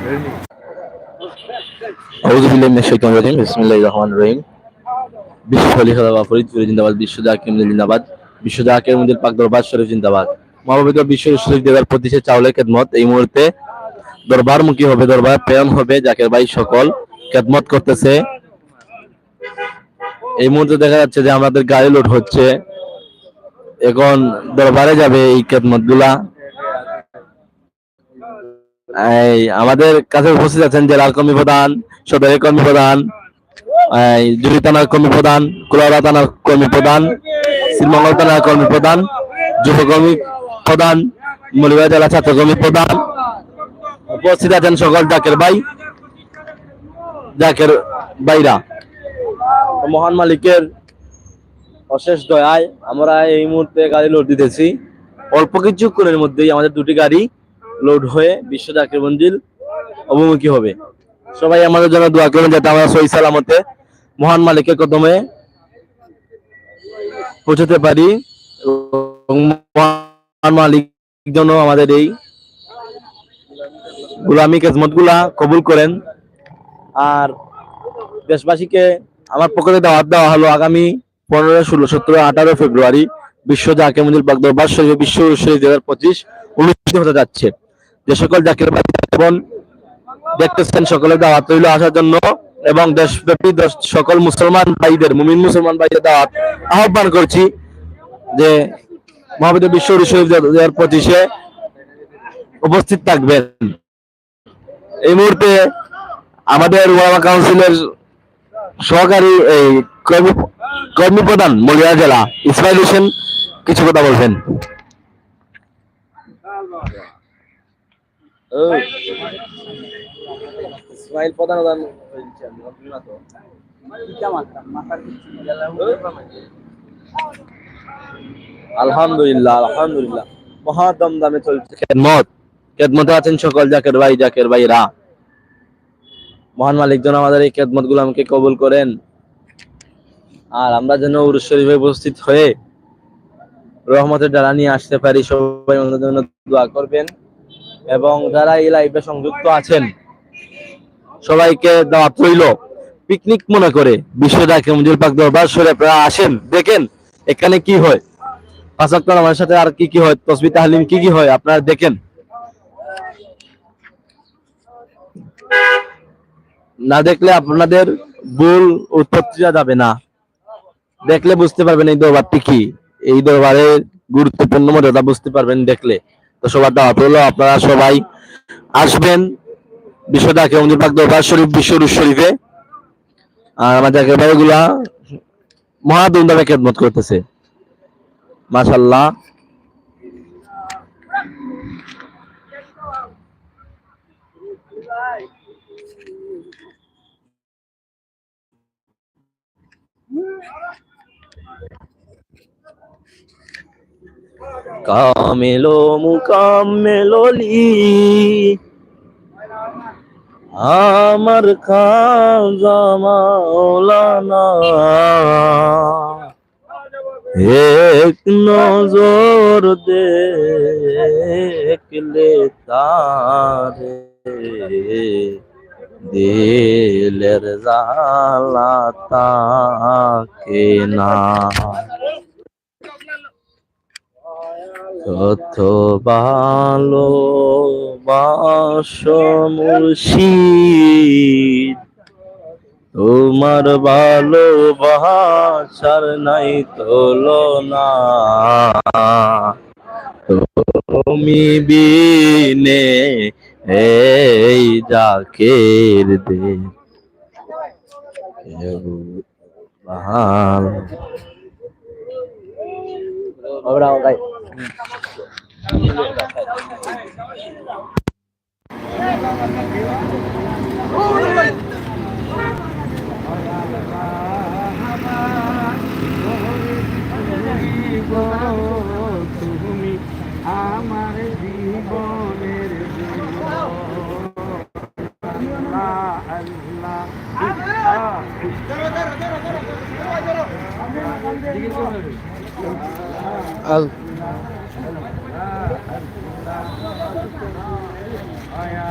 মন্দির দরবার শরীফ চাউলের এই মুহূর্তে হবে, দরবার প্রেরণ হবে, জাকের ভাই সকল খেদমত করতেছে। এই মুহূর্তে দেখা যাচ্ছে যে আমাদের গাড়ি লোড হচ্ছে। এখন দরবারে যাবে এই খেদমতগুলা আমাদের কাছে উপস্থিত আছেন জেলার কর্মী প্রধান, সদরের কর্মী প্রধান জুরি থানার কর্মী প্রধান, কুলাউড়া থানার কর্মী প্রধান, শ্রীমঙ্গল থানার কর্মী প্রধান, যুব কর্মী প্রধান মলিবা জেলা ছাত্র কর্মী প্রধান। উপস্থিত আছেন সকল জাকের ভাই, জাকের ভাইরা। মহান মালিকের অশেষ দয়ায় আমরা এই মুহূর্তে গাড়ি লোড দিতেছি। অল্প কিছুক্ষণের মধ্যেই আমাদের দুটি গাড়ি লোড হয়ে বিশ্ব জাকির মঞ্জিল অভিমুখী হবে। সবাই আমাদের জন্য দোয়া করবেন যাতে আমরা সহি সালামতে মহান মালিকের কদমে পৌঁছতে পারি মহান মালিক যেন আমাদের এই গুলামি খেজমতগুলা কবুল করেন। আর দেশবাসীকে আমার পক্ষে দাওয়াত দেওয়া হলো আগামী পনেরো, ষোলো, সতেরো, আঠারো ফেব্রুয়ারি বিশ্ব জাকির মঞ্জিল বাগ দরবার শরীফ বিশ্ব শরীফ দুই হাজার পঁচিশ অনুষ্ঠিত হতে যাচ্ছে। যে সকল জাকির দেখতেছেন সকলের দাওয়াত রইল আসার জন্য এবং দেশব্যাপী সকল মুসলমান ভাইদের, মুমিন মুসলমান ভাইদের দাওয়াত আহ্বান করছি যে মহাবিদ বিশ্ব শরীফ পঁচিশে উপস্থিত থাকবেন। এই মুহূর্তে আমাদের ওয়ামা কাউন্সিলের সহকারী এই কর্মী কর্মী প্রধান মলিয়া জেলা ইসমাইল হোসেন, কিছু কথা বলবেন। ইসমাইল প্রধান আলহামদুলিল্লাহ আলহামদুলিল্লাহ। মহাদম দামে চলছে। খেদমত। খেদমতে আছেন সকল জাকের ভাই, জাকের ভাইরা। মহান মালিক যেন আমাদের এই খেদমতগুলো আমাকে কবুল করেন। আর আমরা যেন উরুস শরীফে উপস্থিত হয়ে রহমতের ডালা নিয়ে আসতে পারি, সবাই আমাদের জন্য দোয়া করবেন। এবং যারা এই লাইভে সংযুক্ত আছেন, সবাইকে দাওয়াত রইল। পিকনিক মনে করে বিশ্ব ডাকে মুজির পাক দরবার শরীফ আপনারা আসেন, দেখেন এখানে কি হয়। পাঁচ ওয়াক্ত নামাজের সাথে আর কি কি হয়? তসবি তাহলিম কি কি হয়? আপনারা দেখেন। না দেখলে আপনাদের ভুল উৎপত্তিটা যাবে না। দেখলে বুঝতে পারবেন এই দরবারটি কি। এই দরবারের গুরুত্বপূর্ণ মর্যাদা বুঝতে পারবেন দেখলে। তো সবার দাওয়াত হলো আপনারা সবাই আসবেন ডাকে মন্দির দরবার শরীফ, বিশ্ব রুশ শরীফে। আর আমাদের ভাইগুলা মহা ধুমধামে খেদমত করতেছে। মাশাল্লাহ কামেলো মুকামেলো লি আমার খাজা মাওলানা। এক নজর দেখলে তারে দিলের জালা তাকে না। কত ভালো মুর্শিদ। তোমার ভালোবাসার নাই তুলনা। তুমি বিনে এই জাকের দে ভালো. তুমি আমার জীবনের আল্লাহ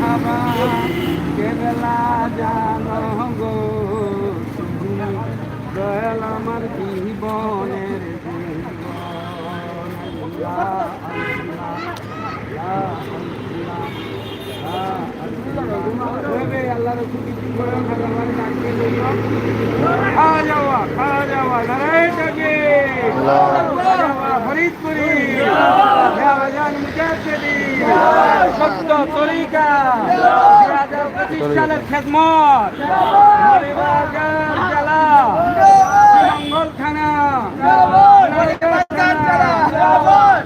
করতে কেবলা জানো গো তুমি? দয়াল আমার জীবনের আল্লাহ খাওয়া যাওয়া খাওয়া যাওয়া থাকে ফরিদপুরি সত্য তরিকা পঁচিশ সালের খেদমত জেলা মঙ্গল থানা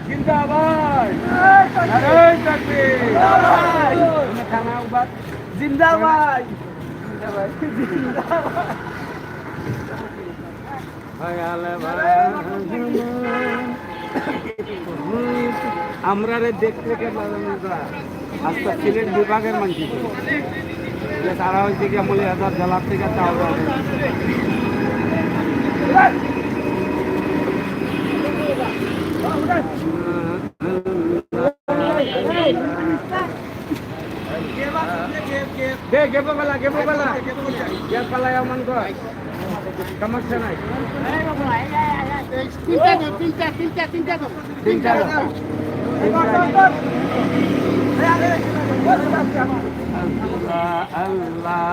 জিন্দাবাদ উবাদ জিন্দাবাদ আমরা রে দেখতে আজকে সিলেট বিভাগের মানুষ যে তারা হয়েছে কি আমলে হাজার জেলার থেকে আনে। দে গেবো বেলা গেবো বেলা কে পালায় কর। সমস্যা নাই। তিনটা লোক। আল্লাহ আল্লাহ আল্লাহ